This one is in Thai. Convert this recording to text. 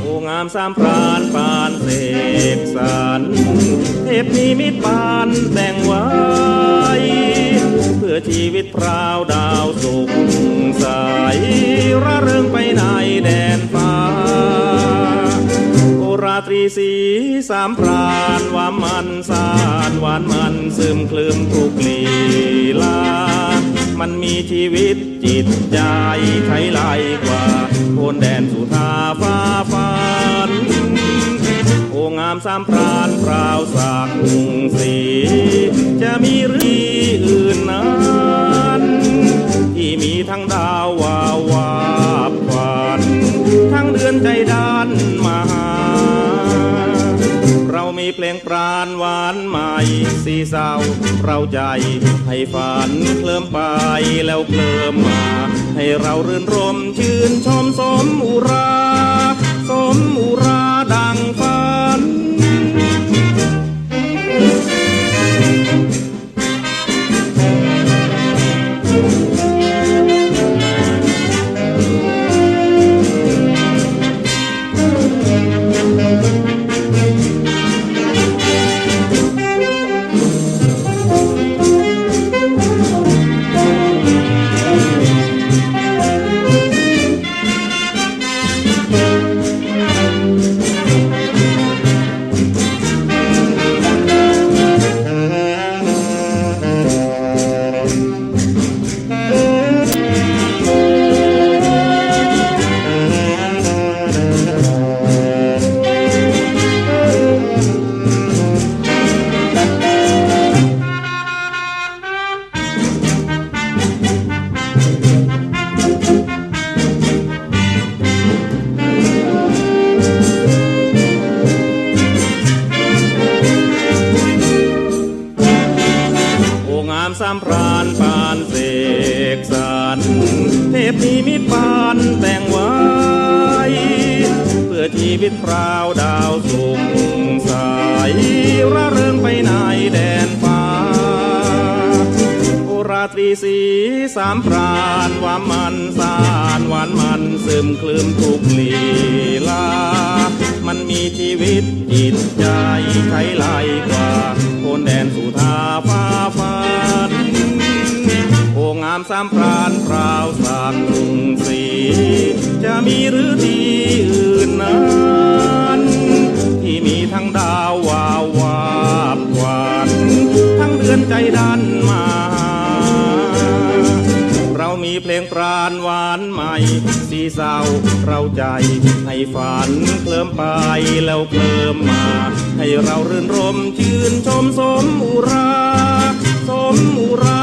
โอ้งามสามพรานปานเสกสรรเทพนิมิตปานแต่งไว้ เพื่อชีวิตพราวดาวสุข ตรีสีสามพรานว่ามันสานหวานมันซึมคลืมทุกลีลา มันมีชีวิตจิตใจไทยไลกว่าโคนแดนสุธาฟ้าฟันโองามสามพรานพราวสักสี จะมีหรืออื่นนั้นที่มีทั้งดาววาววาบควันทั้งเดือนใจดา เพลงปราณหวานใหม่สีเศร้าเราใจให้ฝันเคลิ้มไปแล้วเคลิ้มมา ให้เรารื่นรมชื่นชมสมอุรา สมอุรา สามพรานปานเสกสรรเทพนิมิตรปานแต่งไว้ เพื่อชีวิตพราวดาวสุขใสระเริงไปในแดนฟ้าโอราตรีสีสามพรานว่ามันสานหวานมันซึมคลืมทุกลีลา มันมีชีวิตจิตใจไทยไล จะมีหรือที่อื่นนั้นที่มีทั้งดาววาววาบควันทั้งเดือนใจดันมา เรามีเพลงปราณหวานใหม่สีเศร้าเราใจให้ฝันเคลิ้มไปแล้วเคลิ้มมา ให้เรารื่นรมชื่นชมสมอุรา สมอุรา